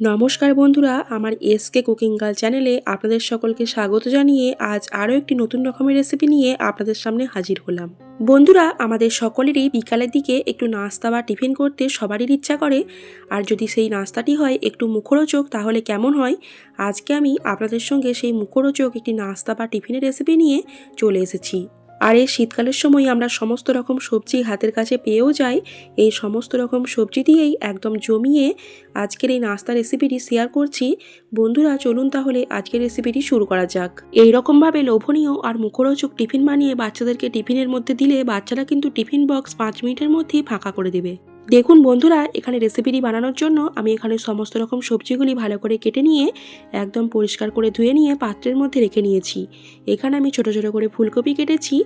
নমস্কার বন্ধুরা, আমার এসকে কুকিং গার্ল চ্যানেলে আপনাদের সকলকে স্বাগত জানিয়ে আজ আরও একটি নতুন রকমের রেসিপি নিয়ে আপনাদের সামনে হাজির হলাম। বন্ধুরা, আমাদের সকলেরই বিকালের দিকে একটু নাস্তা বা টিফিন করতে সবারই ইচ্ছা করে। আর যদি সেই নাস্তাটি হয় একটু মুখরোচক, তাহলে কেমন হয়? আজকে আমি আপনাদের সঙ্গে সেই মুখরোচক একটি নাস্তা বা টিফিনের রেসিপি নিয়ে চলে এসেছি। আর এই শীতকালের সময় আমরা সমস্ত রকম সবজি হাতের কাছে পেয়েও যাই। এই সমস্ত রকম সবজি দিয়েই একদম জমিয়ে আজকের এই নাস্তা রেসিপিটি শেয়ার করছি। বন্ধুরা, চলুন তাহলে আজকের রেসিপিটি শুরু করা যাক। এই রকমভাবে লোভনীয় আর মুখরোচক টিফিন বানিয়ে বাচ্চাদেরকে টিফিনের মধ্যে দিলে বাচ্চারা কিন্তু টিফিন বক্স পাঁচ মিনিটের মধ্যেই ফাঁকা করে দেবে। দেখুন বন্ধুরা, এখানে রেসিপিটি বানানোর জন্য আমি এখানে সমস্ত রকম সবজিগুলি ভালো করে কেটে নিয়ে একদম পরিষ্কার করে ধুয়ে নিয়ে পাত্রের মধ্যে রেখে নিয়েছি। এখানে আমি ছোট ছোট করে ফুলকপি কেটেছি,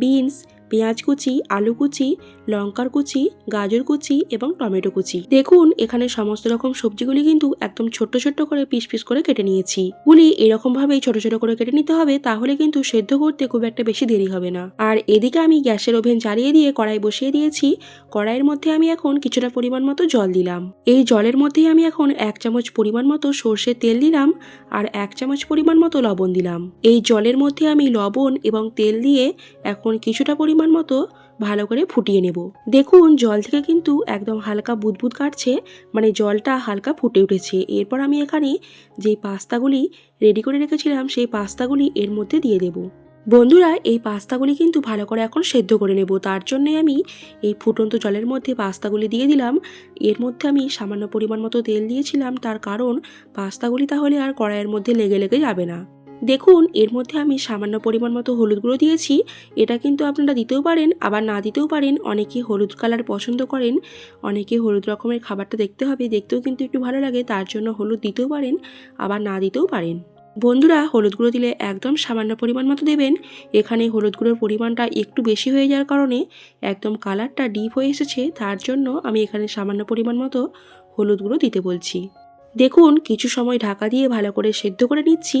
বিনস পেঁয়াজ কুচি, আলু কুচি, লঙ্কার কুচি, গাজর কুচি এবং টমেটো কুচি। দেখুন, এখানে সমস্ত রকম সবজিগুলি কিন্তু একদম ছোট্ট ছোট্ট করে পিস পিস করে কেটে নিয়েছি। গুলি এরকম ভাবেই ছোট ছোট করে কেটে নিতে হবে, তাহলে কিন্তু সেদ্ধ করতে খুব একটা বেশি দেরি হবে না। আর এদিকে আমি গ্যাসের ওভেন জ্বালিয়ে দিয়ে কড়াই বসিয়ে দিয়েছি। কড়াইয়ের মধ্যে আমি এখন কিছুটা পরিমাণ মতো জল দিলাম। এই জলের মধ্যেই আমি এখন এক চামচ পরিমাণ মতো সর্ষের তেল দিলাম আর এক চামচ পরিমাণ মতো লবণ দিলাম। এই জলের মধ্যে আমি লবণ এবং তেল দিয়ে এখন কিছুটা পরিমাণ মতো ভালো করে ফুটিয়ে নেব। দেখুন, জল থেকে কিন্তু একদম হালকা বুদবুদ কাটছে মানে জলটা হালকা ফুটে উঠেছে। এরপর আমি এখানে যেই পাস্তাগুলি রেডি করে রেখেছিলাম, সেই পাস্তাগুলি এর মধ্যে দিয়ে দেব। বন্ধুরা, এই পাস্তাগুলি কিন্তু ভালো করে এখন সেদ্ধ করে নেব। তার জন্যে আমি এই ফুটন্ত জলের মধ্যে পাস্তাগুলি দিয়ে দিলাম। এর মধ্যে আমি সামান্য পরিমাণ মতো তেল দিয়েছিলাম। তার কারণ পাস্তাগুলি তাহলে আর কড়াইয়ের মধ্যে লেগে লেগে যাবে না। দেখুন, এর মধ্যে আমি সামান্য পরিমাণ মতো হলুদ গুঁড়ো দিয়েছি। এটা কিন্তু আপনারা দিতেও পারেন, আবার না দিতেও পারেন। অনেকে হলুদ কালার পছন্দ করেন, অনেকে হলুদ রকমের খাবারটা দেখতে হবে, দেখতেও কিন্তু একটু ভালো লাগে, তার জন্য হলুদ দিতেও পারেন, আবার না দিতেও পারেন। বন্ধুরা, হলুদ গুঁড়ো দিলে একদম সামান্য পরিমাণ মতো দেবেন। এখানে হলুদ গুঁড়োর পরিমাণটা একটু বেশি হয়ে যাওয়ার কারণে একদম কালারটা ডিপ হয়ে এসেছে, তার জন্য আমি এখানে সামান্য পরিমাণ মতো হলুদ গুঁড়ো দিতে বলছি। দেখুন, কিছু সময় ঢাকা দিয়ে ভালো করে সেদ্ধ করে নিচ্ছি।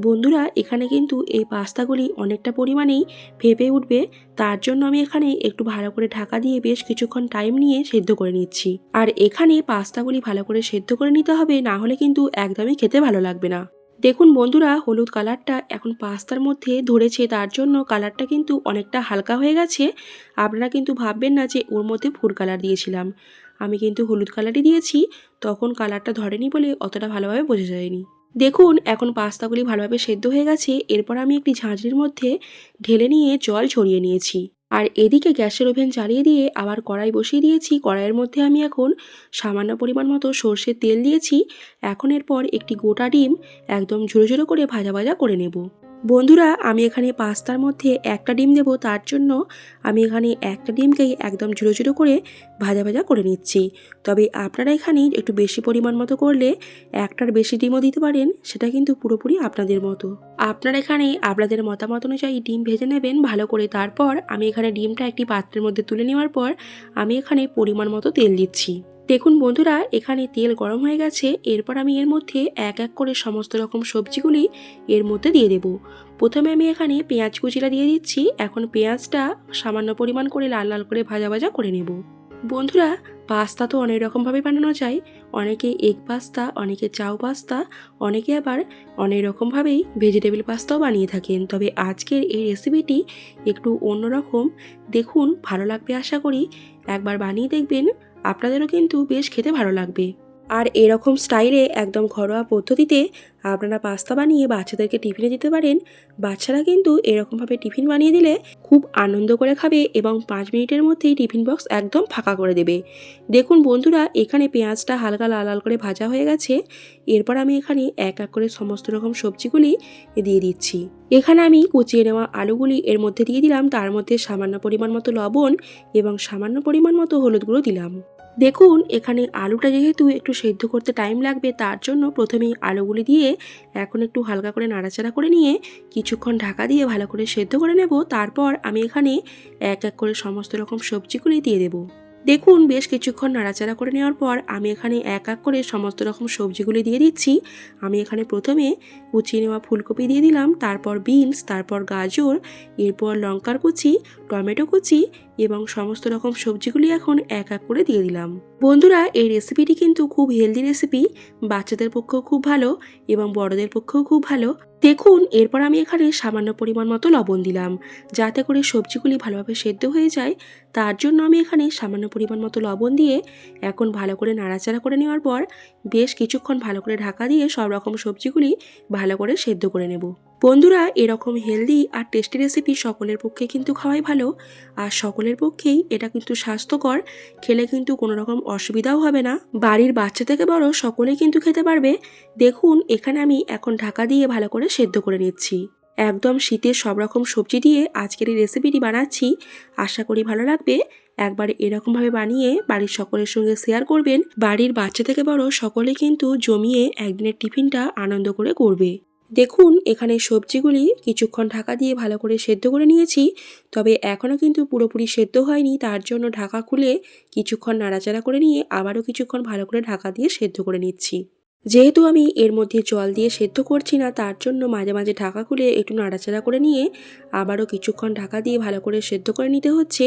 বন্ধুরা, এখানে কিন্তু এই পাস্তাগুলি অনেকটা পরিমাণেই ফেপে উঠবে। তার জন্য আমি এখানে একটু ভালো করে ঢাকা দিয়ে বেশ কিছুক্ষণ টাইম নিয়ে সেদ্ধ করে নিচ্ছি। আর এখানে পাস্তাগুলি ভালো করে সেদ্ধ করে নিতে হবে, না হলে কিন্তু একদমই খেতে ভালো লাগবে না। দেখুন বন্ধুরা, হলুদ কালারটা এখন পাস্তার মধ্যে ধরেছে, তার জন্য কালারটা কিন্তু অনেকটা হালকা হয়ে গেছে। আপনারা কিন্তু ভাববেন না যে ওর মধ্যে ফুড কালার দিয়েছিলাম। আমি কিন্তু হলুদ কালারই দিয়েছি, তখন কালারটা ধরেনি বলে অতটা ভালোভাবে বোঝা যায়নি। দেখুন, এখন পাস্তাগুলি ভালোভাবে সেদ্ধ হয়ে গেছে, এরপর আমি একটি ঝাঁঝরির মধ্যে ঢেলে নিয়ে জল ছড়িয়ে নিয়েছি। আর এদিকে গ্যাসের ওভেন চালিয়ে দিয়ে আবার কড়াই বসিয়ে দিয়েছি, কড়াইয়ের মধ্যে আমি এখন সামান্য পরিমাণ মতো সর্ষের তেল দিয়েছি। এখন এরপর একটি গোটা ডিম একদম ঝুড়ো ঝুড়ো করে ভাজা ভাজা করে নেব। বন্ধুরা, আমি এখানে পাস্তার মধ্যে একটা ডিম দেবো। তার জন্য আমি এখানে একটা ডিমকেই একদম ঝুড়ো ঝুড়ো করে ভাজা ভাজা করে নিচ্ছি। তবে আপনারা এখানে একটু বেশি পরিমাণ মতো করলে একটার বেশি ডিমও দিতে পারেন, সেটা কিন্তু পুরোপুরি আপনাদের মতো। আপনারা এখানে আপনাদের মতামত অনুযায়ী ডিম ভেজে নেবেন ভালো করে। তারপর আমি এখানে ডিমটা একটি পাত্রের মধ্যে তুলে নেওয়ার পর আমি এখানে পরিমাণ মতো তেল দিচ্ছি। দেখুন বন্ধুরা, এখানে তেল গরম হয়ে গেছে। এরপর আমি এর মধ্যে এক এক করে সমস্ত রকম সবজিগুলি এর মধ্যে দিয়ে দেব। প্রথমে আমি এখানে পেঁয়াজ কুচিটা দিয়ে দিচ্ছি। এখন পেঁয়াজটা সামান্য পরিমাণ করে লাল লাল করে ভাজা ভাজা করে নেব। বন্ধুরা, পাস্তা তো অনেক রকমভাবে বানানো যায়। অনেকে এগ পাস্তা, অনেকে চাউ পাস্তা, অনেকে আবার অনেক রকমভাবেই ভেজিটেবল পাস্তাও বানিয়ে থাকেন। তবে আজকের এই রেসিপিটি একটু অন্যরকম। দেখুন, ভালো লাগবে আশা করি। একবার বানিয়ে দেখবেন। আপনাদেরও কিন্তু বেশ খেতে ভালো লাগবে। আর এরকম স্টাইলে একদম ঘরোয়া পদ্ধতিতে আপনারা পাস্তা বানিয়ে বাচ্চাদেরকে টিফিনে দিতে পারেন। বাচ্চারা কিন্তু এরকমভাবে টিফিন বানিয়ে দিলে খুব আনন্দ করে খাবে এবং পাঁচ মিনিটের মধ্যেই টিফিন বক্স একদম ফাঁকা করে দেবে। দেখুন বন্ধুরা, এখানে পেঁয়াজটা হালকা লাল লাল করে ভাজা হয়ে গেছে। এরপর আমি এখানে এক এক করে সমস্ত রকম সবজিগুলি দিয়ে দিচ্ছি। এখানে আমি কুচিয়ে নেওয়া আলুগুলি এর মধ্যে দিয়ে দিলাম। তার মধ্যে সামান্য পরিমাণ মতো লবণ এবং সামান্য পরিমাণ মতো হলুদ গুঁড়ো দিলাম। দেখুন, এখানে আলুটা যেহেতু একটু সেদ্ধ করতে টাইম লাগবে, তার জন্য প্রথমেই আলুগুলি দিয়ে এখন একটু হালকা করে নাড়াচাড়া করে নিয়ে কিছুক্ষণ ঢাকা দিয়ে ভালো করে সেদ্ধ করে নেব। তারপর আমি এখানে এক এক করে সমস্ত রকম সবজিগুলি দিয়ে দেব। দেখুন, বেশ কিছুক্ষণ নাড়াচাড়া করে নেওয়ার পর আমি এখানে এক এক করে সমস্ত রকম সবজিগুলি দিয়ে দিচ্ছি। আমি এখানে প্রথমে কুচিয়ে নেওয়া ফুলকপি দিয়ে দিলাম, তারপর বিনস, তারপর গাজর, এরপর লঙ্কার কুচি, টমেটো কুচি এবং সমস্ত রকম সবজিগুলি এখন এক এক করে দিয়ে দিলাম। বন্ধুরা, এই রেসিপিটি কিন্তু খুব হেলদি রেসিপি বাচ্চাদের পক্ষেও খুব ভালো এবং বড়দের পক্ষেও খুব ভালো। দেখুন, এরপর আমি এখানে সামান্য পরিমাণ মতো লবণ দিলাম, যাতে করে সবজিগুলি ভালোভাবে সেদ্ধ হয়ে যায়। তার জন্য আমি এখানে সামান্য পরিমাণ মতো লবণ দিয়ে এখন ভালো করে নাড়াচাড়া করে নেওয়ার পর বেশ কিছুক্ষণ ভালো করে ঢাকা দিয়ে সব রকম সবজিগুলি ভালো করে সেদ্ধ করে নেব। বন্ধুরা, এরকম হেলদি আর টেস্টি রেসিপি সকলের পক্ষে কিন্তু খাওয়াই ভালো। আর সকলের পক্ষেই এটা কিন্তু স্বাস্থ্যকর, খেলে কিন্তু কোনো রকম অসুবিধাও হবে না। বাড়ির বাচ্চা থেকে বড় সকলেই কিন্তু খেতে পারবে। দেখুন, এখানে আমি এখন ঢাকা দিয়ে ভালো করে সেদ্ধ করে নিচ্ছি। একদম শীতের সব রকম সবজি দিয়ে আজকের এই রেসিপিটি বানাচ্ছি। আশা করি ভালো লাগবে। একবার এরকমভাবে বানিয়ে বাড়ির সকলের সঙ্গে শেয়ার করবেন। বাড়ির বাচ্চা থেকে বড় সকলে কিন্তু জমিয়ে একদিনের টিফিনটা আনন্দ করে করবে। দেখুন, এখানে সবজিগুলি কিছুক্ষণ ঢাকা দিয়ে ভালো করে সেদ্ধ করে নিয়েছি। তবে এখনও কিন্তু পুরোপুরি সেদ্ধ হয়নি, তার জন্য ঢাকা খুলে কিছুক্ষণ নাড়াচাড়া করে নিয়ে আবারও কিছুক্ষণ ভালো করে ঢাকা দিয়ে সেদ্ধ করে নিচ্ছি। যেহেতু আমি এর মধ্যে জল দিয়ে সেদ্ধ করছি না, তার জন্য মাঝে মাঝে ঢাকা খুলে একটু নাড়াচাড়া করে নিয়ে আবারও কিছুক্ষণ ঢাকা দিয়ে ভালো করে সেদ্ধ করে নিতে হচ্ছে।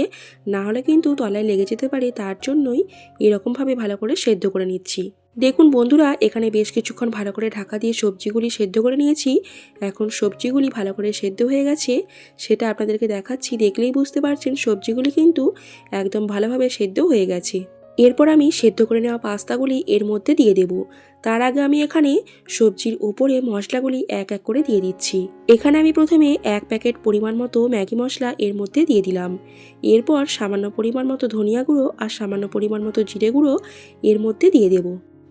না হলে কিন্তু তলায় লেগে যেতে পারে, তার জন্যই এরকমভাবে ভালো করে সেদ্ধ করে নিচ্ছি। দেখুন বন্ধুরা, এখানে বেশ কিছুক্ষণ ভালো করে ঢাকা দিয়ে সবজিগুলি সেদ্ধ করে নিয়েছি। এখন সবজিগুলি ভালো করে সেদ্ধ হয়ে গেছে। সেটা আপনাদেরকে দেখাচ্ছি, দেখলেই বুঝতে পারছেন সবজিগুলি কিন্তু একদম ভালোভাবে সেদ্ধ হয়ে গেছে। এরপর আমি সেদ্ধ করে নেওয়া পাস্তাগুলি এর মধ্যে দিয়ে দেব। তার আগে আমি এখানে সবজির উপরে মশলাগুলি এক এক করে দিয়ে দিচ্ছি। এখানে আমি প্রথমে এক প্যাকেট পরিমাণ মতো ম্যাগি মশলা এর মধ্যে দিয়ে দিলাম। এরপর সামান্য পরিমাণ মতো ধনিয়া গুঁড়ো আর সামান্য পরিমাণ মতো জিরে গুঁড়ো এর মধ্যে দিয়ে দেব।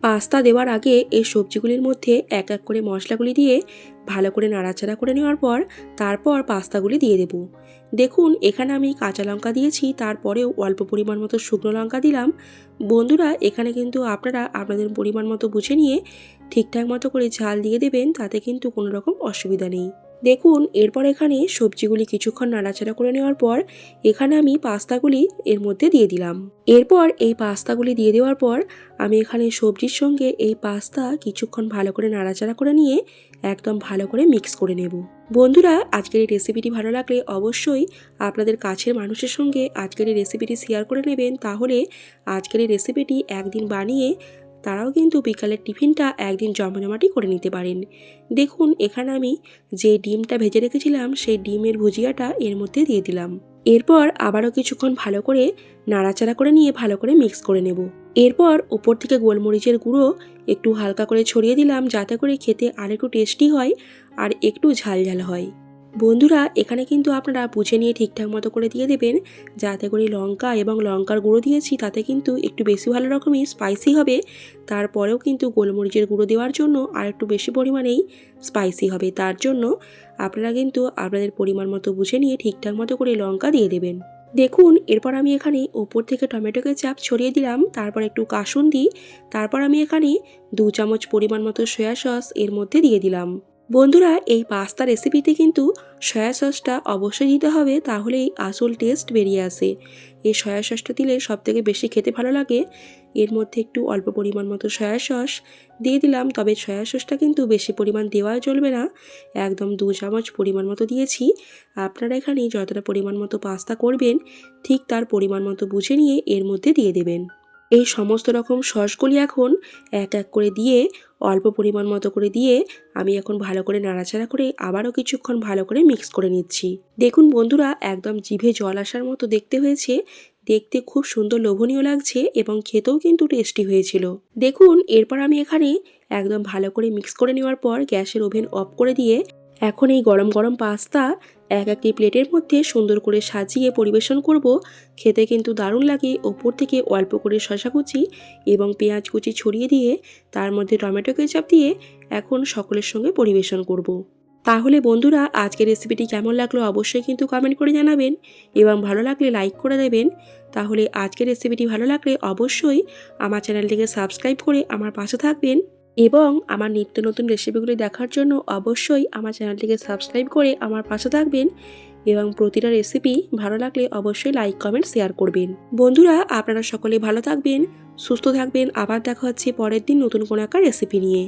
পাস্তা দেওয়ার আগে এই সবজিগুলির মধ্যে এক এক করে মশলাগুলি দিয়ে ভালো করে নাড়াচাড়া করে নেওয়ার পর তারপর পাস্তাগুলি দিয়ে দেব। দেখুন, এখানে আমি কাঁচা লঙ্কা দিয়েছি, তারপরেও অল্প পরিমাণ মতো শুকনো লঙ্কা দিলাম। বন্ধুরা, এখানে কিন্তু আপনারা আপনাদের পরিমাণ মতো বুঝে নিয়ে ঠিকঠাক মতো করে ঝাল দিয়ে দেবেন, তাতে কিন্তু কোনো রকম অসুবিধা নেই। দেখুন, এরপর এখানে সবজিগুলি কিছুক্ষণ নাড়াচাড়া করে নেওয়ার পর এখানে আমি পাস্তাগুলি এর মধ্যে দিয়ে দিলাম। এরপর এই পাস্তাগুলি দিয়ে দেওয়ার পর আমি এখানে সবজির সঙ্গে এই পাস্তা কিছুক্ষণ ভালো করে নাড়াচাড়া করে নিয়ে একদম ভালো করে মিক্স করে নেব। বন্ধুরা, আজকের এই রেসিপিটি ভালো লাগলে অবশ্যই আপনাদের কাছের মানুষের সঙ্গে আজকের এই রেসিপিটি শেয়ার করে নেবেন। তাহলে আজকের এই রেসিপিটি একদিন বানিয়ে তারাও কিন্তু বিকালের টিফিনটা একদিন জমজমাটি করে নিতে পারেন। দেখুন, এখানে আমি যে ডিমটা ভেজে রেখেছিলাম, সেই ডিমের ভুজিয়াটা এর মধ্যে দিয়ে দিলাম। এরপর আবারও কিছুক্ষণ ভালো করে নাড়াচাড়া করে নিয়ে ভালো করে মিক্স করে নেব। এরপর উপর থেকে গোলমরিচের গুঁড়ো একটু হালকা করে ছড়িয়ে দিলাম, যাতে করে খেতে আর একটু টেস্টি হয় আর একটু ঝাল ঝাল হয়। বন্ধুরা, এখানে কিন্তু আপনারা বুঝে নিয়ে ঠিকঠাক মতো করে দিয়ে দেবেন। যাতে করে লঙ্কা এবং লঙ্কার গুঁড়ো দিয়েছি, তাতে কিন্তু একটু বেশি ভালো রকমই স্পাইসি হবে। তারপরেও কিন্তু গোলমরিচের গুঁড়ো দেওয়ার জন্য আর একটু বেশি পরিমাণেই স্পাইসি হবে। তার জন্য আপনারা কিন্তু আপনাদের পরিমাণ মতো বুঝে নিয়ে ঠিকঠাক মতো করে লঙ্কা দিয়ে দেবেন। দেখুন, এরপর আমি এখানে ওপর থেকে টমেটোকে চাপ ছড়িয়ে দিলাম। তারপর একটু কাসুন দিই। তারপর আমি এখানে দু চামচ পরিমাণ মতো সয়া সস এর মধ্যে দিয়ে দিলাম। বন্ধুরা, এই পাস্তা রেসিপিতে কিন্তু সয়া সসটা অবশ্যই দিতে হবে, তাহলেই আসল টেস্ট বেরিয়ে আসে। এই সয়া সসটা দিলে সবথেকে বেশি খেতে ভালো লাগে। এর মধ্যে একটু অল্প পরিমাণ মতো সয়া সস দিয়ে দিলাম, তবে সয়া সসটা কিন্তু বেশি পরিমাণ দেওয়া চলবে না। একদম দু চামচ পরিমাণ মতো দিয়েছি। আপনারা এখানে যতটা পরিমাণ মতো পাস্তা করবেন, ঠিক তার পরিমাণ মতো বুঝে নিয়ে এর মধ্যে দিয়ে দেবেন। এই সমস্ত রকম সসগুলি এখন এক এক করে দিয়ে, অল্প পরিমাণ মতো করে দিয়ে আমি এখন ভালো করে নাড়াচাড়া করে আবারও কিছুক্ষণ ভালো করে মিক্স করে নিচ্ছি। দেখুন বন্ধুরা, একদম জিভে জল আসার মতো দেখতে হয়েছে। দেখতে খুব সুন্দর লোভনীয় লাগছে এবং খেতেও কিন্তু টেস্টি হয়েছিল। দেখুন, এরপর আমি এখানে একদম ভালো করে মিক্স করে নেওয়ার পর গ্যাসের ওভেন অফ করে দিয়ে এখন এই গরম গরম পাস্তা এক একটি প্লেটের মধ্যে সুন্দর করে সাজিয়ে পরিবেশন করব। খেতে কিন্তু দারুণ লাগে। ওপর থেকে অল্প করে শশা কুচি এবং পেঁয়াজ কুচি ছড়িয়ে দিয়ে তার মধ্যে টমেটো কেচাপ দিয়ে এখন সকলের সঙ্গে পরিবেশন করব। তাহলে বন্ধুরা, আজকের রেসিপিটি কেমন লাগল অবশ্যই কিন্তু কমেন্ট করে জানাবেন এবং ভালো লাগলে লাইক করে দেবেন। তাহলে আজকের রেসিপিটি ভালো লাগলে অবশ্যই আমার চ্যানেলটিকে সাবস্ক্রাইব করে আমার পাশে থাকবেন। এবং আমার নিত্য নতুন রেসিপিগুলি দেখার জন্য অবশ্যই আমার চ্যানেলটিকে সাবস্ক্রাইব করে আমার পাশে থাকবেন এবং প্রতিটা রেসিপি ভালো লাগলে অবশ্যই লাইক কমেন্ট শেয়ার করবেন। বন্ধুরা, আপনারা সকলে ভালো থাকবেন, সুস্থ থাকবেন। আবার দেখা হচ্ছে পরের দিন নতুন কোনো একটা রেসিপি নিয়ে।